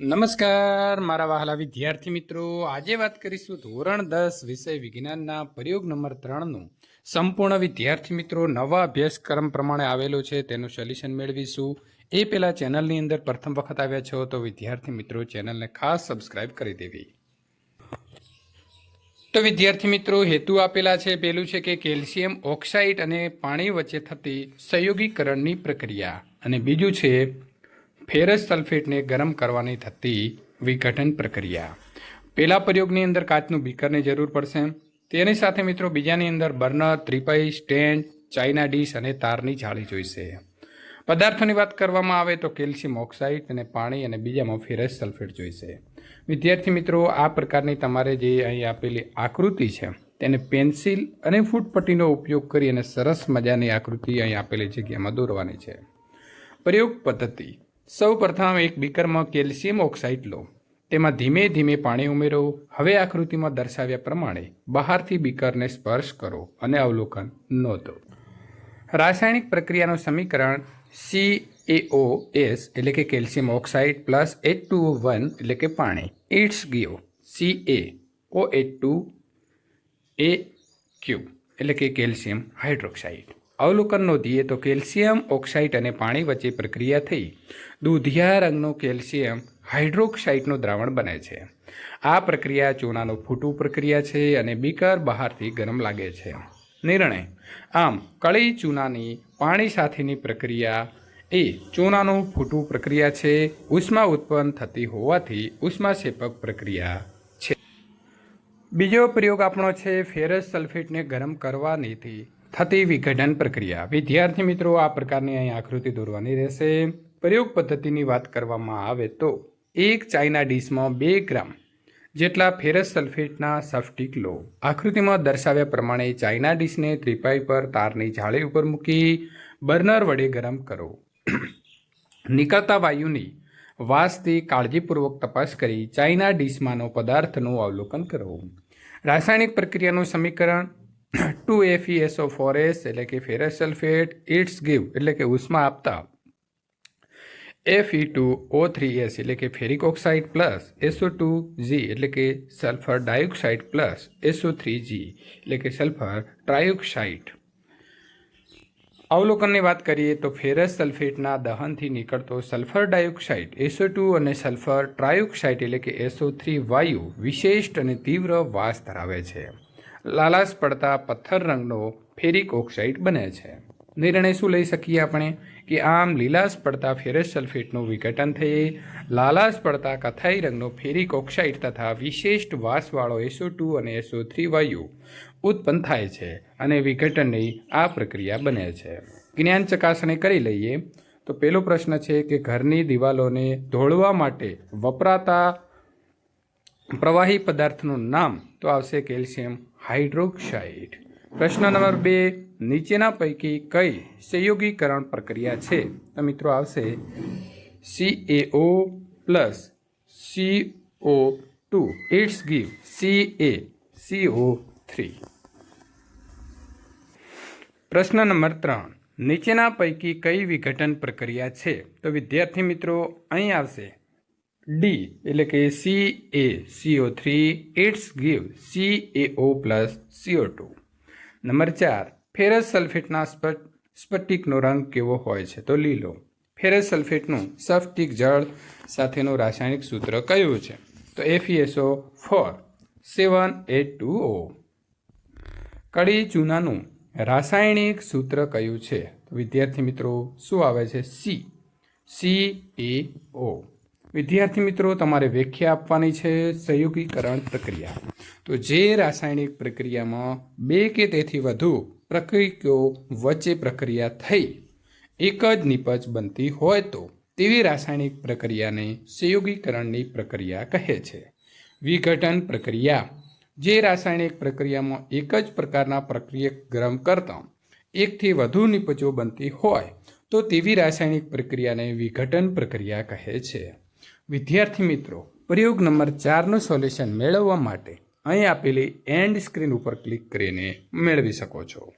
નમસ્કાર, મારા વહાલા વિદ્યાર્થી મિત્રો. આજે વાત કરીશું ધોરણ દસ વિષય વિજ્ઞાનના પ્રયોગ નંબર ત્રણનું. સંપૂર્ણ વિદ્યાર્થી મિત્રો, નવા અભ્યાસક્રમ પ્રમાણે આવેલું છે, તેનું સોલ્યુશન મેળવીશું. એ પહેલાં ચેનલની અંદર પ્રથમ વખત આવ્યા છો તો વિદ્યાર્થી મિત્રો, ચેનલને ખાસ સબસ્ક્રાઇબ કરી દેવી. તો વિદ્યાર્થી મિત્રો, હેતુ આપેલા છે, પેલું છે કે કેલ્શિયમ ઓક્સાઇડ અને પાણી વચ્ચે થતી સંયોગીકરણની પ્રક્રિયા. અને બીજું છે ફેરસ સલ્ફેટને ગરમ કરવાની થતી વિઘટન પ્રક્રિયા. પહેલા પ્રયોગની અંદર કાચનું બીકરની જરૂર પડશે. તેની સાથે મિત્રો બીજાની અંદર બર્નર ત્રિપાઈ, સ્ટેન્ડ, ચાઇના ડીશ અને તારની જાળી જોઈશે. પદાર્થોની વાત કરવામાં આવે તો કેલ્શિયમ ઓક્સાઇડ અને પાણી અને બીજામાં ફેરસ સલ્ફેટ જોઈશે. વિદ્યાર્થી મિત્રો, આ પ્રકારની તમારે જે અહીં આપેલી આકૃતિ છે, તેને પેન્સિલ અને ફૂટપટ્ટીનો ઉપયોગ કરી અને સરસ મજાની આકૃતિ અહીં આપેલી જગ્યામાં દોરવાની છે. પ્રયોગ પદ્ધતિ. સૌ પ્રથમ એક બીકરમાં કેલ્શિયમ ઓક્સાઇડ લો. તેમાં ધીમે ધીમે પાણી ઉમેરો. હવે આકૃતિમાં દર્શાવ્યા પ્રમાણે બહારથી બીકરને સ્પર્શ કરો અને અવલોકન નોંધો. રાસાયણિક પ્રક્રિયાનું સમીકરણ સી એઓ એસ એટલે કે calcium oxide plus H two one એટલે કે પાણી. It's give C A O H two A Q એટલે કે કેલ્શિયમ હાઇડ્રોક્સાઇડ. અવલોકન નોંધીએ તો કેલ્શિયમ ઓક્સાઇડ અને પાણી વચ્ચે પ્રક્રિયા થઈ. દૂધિયા રંગનો કેલ્શિયમ હાઇડ્રોક્સાઇડનું દ્રાવણ બને છે. આ પ્રક્રિયા ચૂનાનો ફૂટું પ્રક્રિયા છે અને બીકર બહારથી ગરમ લાગે છે. નિર્ણય. આમ, કળી ચૂનાની પાણી સાથેની પ્રક્રિયા એ ચૂનાનું ફૂટું પ્રક્રિયા છે. ઉષ્મા ઉત્પન્ન થતી હોવાથી ઉષ્માક્ષેપક પ્રક્રિયા છે. બીજો પ્રયોગ આપણો છે ફેરસ સલ્ફેટને ગરમ કરવાનીથી થતી વિઘટન પ્રક્રિયા. વિદ્યાર્થી મિત્રો, આ પ્રકારની અહીં આકૃતિ દોરવાની રહેશે. પ્રયોગ પદ્ધતિની વાત કરવામાં આવે તો, એક ચાઇના ડીશમાં બે ગ્રામ જેટલા ફેરસ સલ્ફેટના સફ્ટિક લો. આકૃતિમાં દર્શાવ્યા પ્રમાણે ચાઇના ડીશને ત્રિપાઈ પર તારની જાળી ઉપર મૂકી બર્નર વડે ગરમ કરો. નીકળતા વાયુની વાસથી કાળજીપૂર્વક તપાસ કરી ચાઇના ડીશમાંનો પદાર્થનું અવલોકન કરો. રાસાયણિક પ્રક્રિયાનું સમીકરણ ટુ એફઈએસઓ ફોરેસ એટલે કે ફેરસ સલ્ફેટ ઇટ્સ ગીવ એટલે કે ઉષ્મા આપતા. F E two O three S એટલે કે ferric oxide plus S O two G એટલે કે sulphur dioxide plus S O three G એટલે કે સલ્ફર ટ્રાયોક્સાઇડ અવલોકનની વાત કરીએ તો ફેરસ સલ્ફેટના દહનથી નીકળતો sulphur dioxide S O two અને સલ્ફર ટ્રાયોક્સાઇડ એટલે કે એસો થ્રી વાયુ વિશિષ્ટ અને તીવ્ર વાસ ધરાવે છે. લાલાશ પડતા પથ્થર રંગનો ફેરિક ઓક્સાઇડ બને છે. નિર્ણય શું લઈ શકીએ આપણે? કે આમ લીલાશ પડતા ફેરસ સલ્ફેટનું વિઘટન થયે, લાલાશ પડતા કથાઈ રંગનો ફેરિક ઓક્સાઇડ તથા વિશિષ્ટ વાસવાળો એસો ટુ અને એસો થ્રી વાયુ ઉત્પન્ન થાય છે અને વિઘટનની આ પ્રક્રિયા બને છે. જ્ઞાન ચકાસણી કરી લઈએ તો પહેલો પ્રશ્ન છે કે ઘરની દિવાલોને ધોળવા માટે વપરાતા પ્રવાહી પદાર્થનું નામ તો આવશે કેલ્શિયમ. હાઇડ્રોક્સાઇડ. પ્રશ્ન નંબર બે, નીચેના પૈકી કઈ સંયોગીકરણ પ્રક્રિયા છે? તો મિત્રો આવશે C A O plus C O two it's give C A C O three પ્રશ્ન નંબર ત્રણ, નીચેના પૈકી કઈ વિઘટન પ્રક્રિયા છે? તો વિદ્યાર્થી મિત્રો, અહીં આવશે ડી એટલે કે C A C O three it's give C A O plus C O two number ચાર ફેરસ સલ્ફેટના સ્પટ સ્ફટિકનો રંગ કેવો હોય છે? તો લીલો. ફેરસ સલ્ફેટનું સફટિક જળ સાથેનું રાસાયણિક સૂત્ર કયું છે? તો F E S O four seven at two O કડી ચૂનાનું રાસાયણિક સૂત્ર કયું છે? વિદ્યાર્થી મિત્રો, શું આવે છે? સી સી એ ઓ વિદ્યાર્થી મિત્રો, તમારે વ્યાખ્યા આપવાની છે સંયોગીકરણ પ્રક્રિયા. તો જે રાસાયણિક પ્રક્રિયામાં બે કે તેથી વધુ પ્રક્રિયો વચ્ચે પ્રક્રિયા થઈ, એક જ નિપજ બનતી હોય તો, તેવી રાસાયણિક પ્રક્રિયાને સંયોગીકરણની પ્રક્રિયા કહે છે. વિઘટન પ્રક્રિયા. જે રાસાયણિક પ્રક્રિયામાં એક જ પ્રકારના પ્રક્રિયા ગરમ કરતા એકથી વધુ નિપજો બનતી હોય, તો તેવી રાસાયણિક પ્રક્રિયાને વિઘટન પ્રક્રિયા કહે છે. વિદ્યાર્થી મિત્રો, પ્રયોગ નંબર ચારનું સોલ્યુશન મેળવવા માટે અહીં આપેલી એન્ડ સ્ક્રીન ઉપર ક્લિક કરીને મેળવી શકો છો.